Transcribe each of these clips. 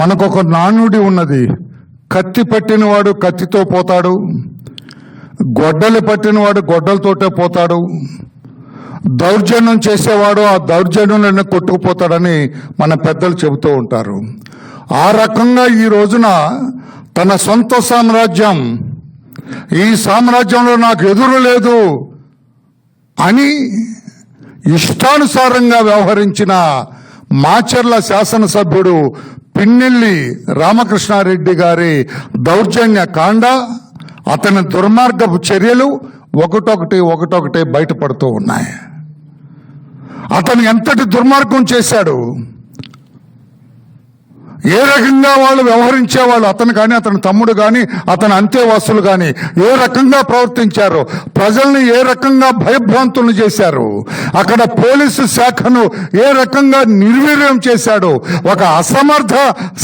మనకొక నానుడి ఉన్నది. కత్తి పట్టినవాడు కత్తితో పోతాడు. గొడ్డలి పట్టినవాడు గొడ్డలతోటే పోతాడు. దౌర్జన్యం చేసేవాడు ఆ దౌర్జన్యంలోనే కొట్టుకుపోతాడని మన పెద్దలు చెబుతూ ఉంటారు. ఆ రకంగా ఈ రోజున తన సొంత సామ్రాజ్యం ఈ సామ్రాజ్యంలో నాకు ఎదురు లేదు అని ఇష్టానుసారంగా వ్యవహరించిన మాచర్ల శాసనసభ్యుడు పిన్నెల్లి రామకృష్ణారెడ్డి గారి దౌర్జన్య కాండ అతని దుర్మార్గపు చర్యలు ఒకటొకటి ఒకటొకటి బయటపడుతూ ఉన్నాయి. అతను ఎంతటి దుర్మార్గం చేశాడు? ఏ రకంగా వాళ్ళు వ్యవహరించేవాళ్ళు? అతను కానీ అతని తమ్ముడు కానీ అతని అంత్యవాసులు కానీ ఏ రకంగా ప్రవర్తించారు? ప్రజల్ని ఏ రకంగా భయభ్రాంతులను చేశారు? అక్కడ పోలీసు శాఖను ఏ రకంగా నిర్వీర్యం చేశాడు? ఒక అసమర్థ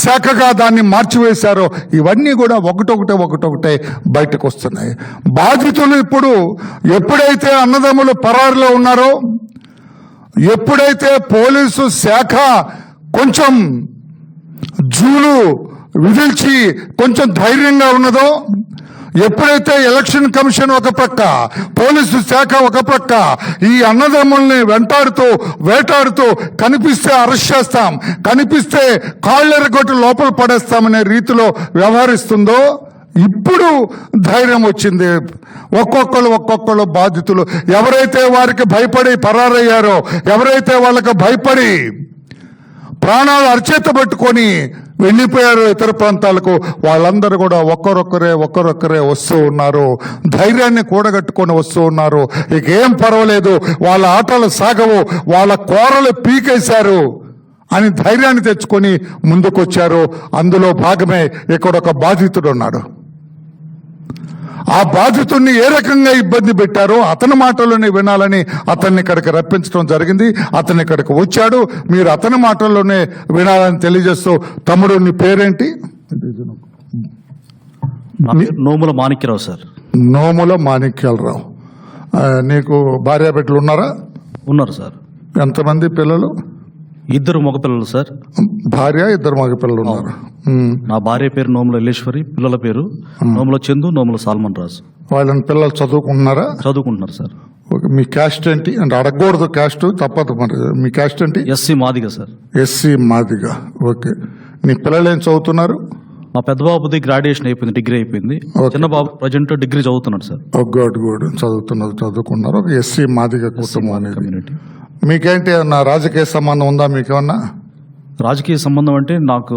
శాఖగా దాన్ని మార్చివేశారు ఇవన్నీ కూడా ఒకటొకటే ఒకటొకటే బయటకు వస్తున్నాయి బాధితులు ఇప్పుడు ఎప్పుడైతే అన్నదమ్ములు పరారులో ఉన్నారో ఎప్పుడైతే పోలీసు శాఖ కొంచెం జూలు విదిల్చి కొంచెం ధైర్యంగా ఉన్నదో? ఎప్పుడైతే ఎలక్షన్ కమిషన్ ఒక ప్రక్క పోలీసు శాఖ ఒక ప్రక్క ఈ అన్నదమ్ముల్ని వెంటాడుతూ వేటాడుతూ కనిపిస్తే అరెస్ట్ చేస్తాం కనిపిస్తే కాళ్ళెరగొట్టు లోపల పడేస్తామనే రీతిలో వ్యవహరిస్తుందో? ఇప్పుడు ధైర్యం వచ్చింది. ఒక్కొక్కరు ఒక్కొక్కరు బాధితులు. ఎవరైతే వారికి భయపడి పరారయ్యారో ఎవరైతే వాళ్ళకి భయపడి ప్రాణాలు అరచేత పెట్టుకొని వెళ్ళిపోయారు ఇతర ప్రాంతాలకు. వాళ్ళందరూ కూడా ఒక్కరొక్కరే ఒక్కరొక్కరే వస్తూ ఉన్నారు. ధైర్యాన్ని కూడగట్టుకొని వస్తూ ఉన్నారు. ఇకేం పర్వాలేదు. వాళ్ళ ఆటలు సాగవు. వాళ్ళ కోరలు పీకేశారు అని ధైర్యాన్ని తెచ్చుకొని ముందుకొచ్చారు. అందులో భాగమే ఇక్కడ ఒక బాధితుడు ఉన్నాడు. ఆ బాధితుడిని ఏ రకంగా ఇబ్బంది పెట్టారో అతని మాటల్లోనే వినాలని అతన్ని ఇక్కడికి రప్పించడం జరిగింది. అతను ఇక్కడికి వచ్చాడు. మీరు అతని మాటల్లోనే వినాలని తెలియజేస్తూ తమ్ముడు నీ పేరేంటి? నోముల మాణిక్యరావు సార్. నోముల మాణిక్యాలరావు నీకు భార్య బిడ్డలు ఉన్నారా? ఉన్నారు సార్. ఎంతమంది పిల్లలు? ఇద్దరు మగపిల్లలు సార్. భార్య ఇద్దరు మగ పిల్లలు ఉన్నారు. నా భార్య పేరు నోముల ఎల్లేశ్వరి పిల్లల పేరు నోముల చందు నోముల సాల్మన్ రాజు. వాళ్ళని పిల్లలు చదువుకుంటున్నారా? చదువుకుంటున్నారు సార్. ఓకే, మీ క్యాస్ట్ ఏంటి? అంటే అడగకూడదు క్యాస్ట్ తప్పదు మరి. మీ క్యాస్ట్ ఏంటి? SC Madiga sir. SC Madiga. Okay. నీ పిల్లలు ఏం చదువుతున్నారు? మా పెద్ద బాబుది గ్రాడ్యుయేషన్ అయిపోయింది డిగ్రీ అయిపోయింది. చిన్న బాబు ప్రజెంట్ డిగ్రీ చదువుతున్నాడు సార్. Oh good good. చదువుతున్నారు చదువుకున్నారు. ఒక ఎస్సీ మాదిగ కుటుంబం అనేది. కమ్యూనిటీ. మీకేంటి ఏమన్నా రాజకీయ సంబంధం ఉందా మీకేమన్నా? రాజకీయ సంబంధం అంటే నాకు